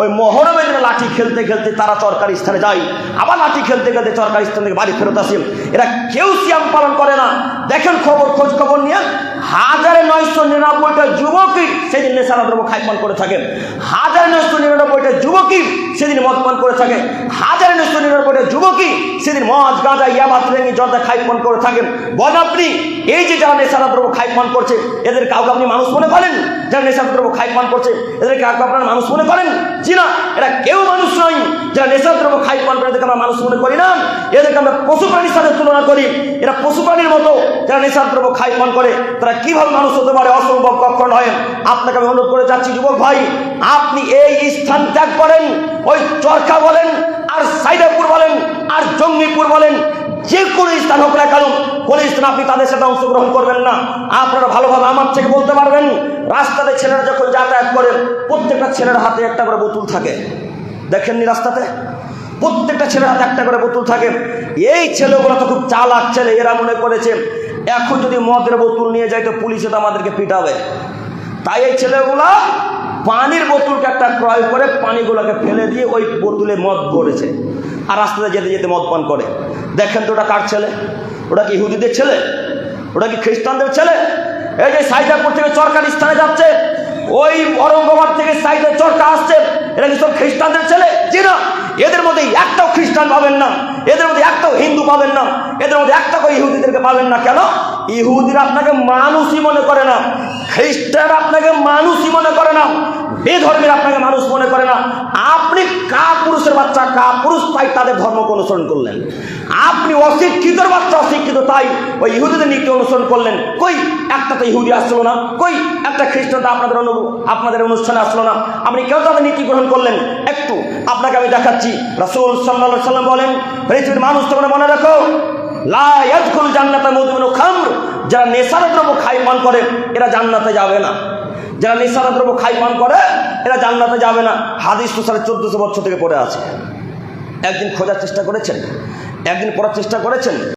ওই মহরমের দিনে লাঠি খেলতে খেলতে তারা চরকারি স্থানে যায়। আবার লাঠি খেলতে খেলতে চরকারি স্থান থেকে বাড়ি ফেরত আসেন এরা কেউ সিয়াম পালন করে না। দেখেন খবর, খোঁজ খবর নিয়ে হাজারে নয়শো নিরানব্বইটা যুবকই সেদিন নেশারা দ্রব্য খাইপান করে থাকে হাজার নয়শো নিরানব্বইটা যুবকই সেদিন মদ পান করে থাকে হাজার নয়শো নিরানব্বইটা যুবকই সেদিন মদ, গাঁজা ইয়াবা তুলেঙ্গি জর্দা খাইপান করে থাকেন। বল আপনি, এই যে যারা নেশারা দ্রব্য খাইপান করছে, এদের কাউকে আপনি মানুষ মনে করেন? যারা নেশারা দ্রব্য খাইপান করছে এদের কাউকে আপনারা মানুষ মনে করেন? জি না, এরা কেউ মানুষ যারা নেশার দ্রব্য খাইপান করে এদেরকে আমরা মানুষ মনে করি না। এদেরকে আমরা পশু প্রাণীর সাথে তুলনা করি। এরা পশু প্রাণীর মতো যারা নেশার দ্রব্য খাইপান করে, তারা কীভাবে মানুষ হতে পারে? অসম্ভব কখন হয়। আপনাকে আমি অনুরোধ করে যাচ্ছি, যুবক ভাই, আপনি এই স্থান ত্যাগ করেন, ওই চরকা বলেন, আর সাইদাপুর বলেন, আর জঙ্গিপুর বলেন, যে কোনো স্থান হোক না কেন কোনো স্থান আপনি তাদের সাথে অংশগ্রহণ করবেন না। আপনারা ভালোভাবে আমার থেকে বলতে পারবেন। রাস্তাতে ছেলেরা যখন যাতায়াত করেন প্রত্যেকটা ছেলের হাতে একটা করে বোতল থাকে। দেখেননি রাস্তাতে? প্রত্যেকটা ছেলের হাতে একটা করে বোতল থাকে। এই ছেলেগুলো তো খুব চালাক ছেলে, এরা মনে করেছে, এখন যদি মদের বোতল নিয়ে যায় তো পুলিশে তো আমাদেরকে পিটাবে। তাই এই ছেলেগুলা পানির বোতলকে একটা ক্রয় করে পানিগুলোকে ফেলে দিয়ে ওই বোতলে মদ ভরেছে আর রাস্তাতে যেতে যেতে মদ পান করে। দেখেন তো ওটা কার ছেলে? ওটা কি ইহুদিদের ছেলে? ওটা কি খ্রিস্টানদের ছেলে? এই যে সাইদাপুর থেকে সরকারি স্থানে যাচ্ছে, ওই অরঙ্গাবাদ থেকে সাইডে চরকা আসছে এরা কি সব খ্রিস্টানদের ছেলে জি না, এদের মধ্যে একটাও খ্রিস্টান পাবেন না। এদের মধ্যে একটাও হিন্দু পাবেন না। এদের মধ্যে একটা করে ইহুদিদেরকে পাবেন না। কেন? ইহুদিরা আপনাকে মানুষই মনে করে না। খ্রিস্টান আপনাকে মানুষই মনে করে না। বেধর্মের আপনাকে মানুষ মনে করে না। আপনি কা পুরুষের বাচ্চা কা পুরুষ তাই তাদের ধর্মকে অনুসরণ করলেন। আপনি অশিক্ষিতর বাচ্চা, অশিক্ষিত তাই ওই ইহুদিদের নীতি অনুসরণ করলেন। কই, একটা তো ইহুদি আসলো না। কই, একটা খ্রিস্টান তো আপনাদের অনু, আপনাদের অনুষ্ঠানে আসলো না। আপনি কেউ তাদের নীতি গ্রহণ করলেন? একটু আপনাকে আমি দেখাচ্ছি। রাসুল সাল্লাহ সাল্লাম বলেন পৃথিবীর মানুষ তোমরা মনে রাখো লায়াদখুল জান্নাতা মধুমিন খামর, যারা নেশার দ্রব্য খাই পান করে, এরা জান্নাতে যাবে না। যারা নেশার দ্রব্য খাই পান করে, এরা জান্নাতে যাবে না। হাদিস তো সাড়ে চোদ্দশো বছর থেকে পড়ে আছে। একদিন খোঁজার চেষ্টা করেছেন? একদিন পড়ার চেষ্টা করেছেন?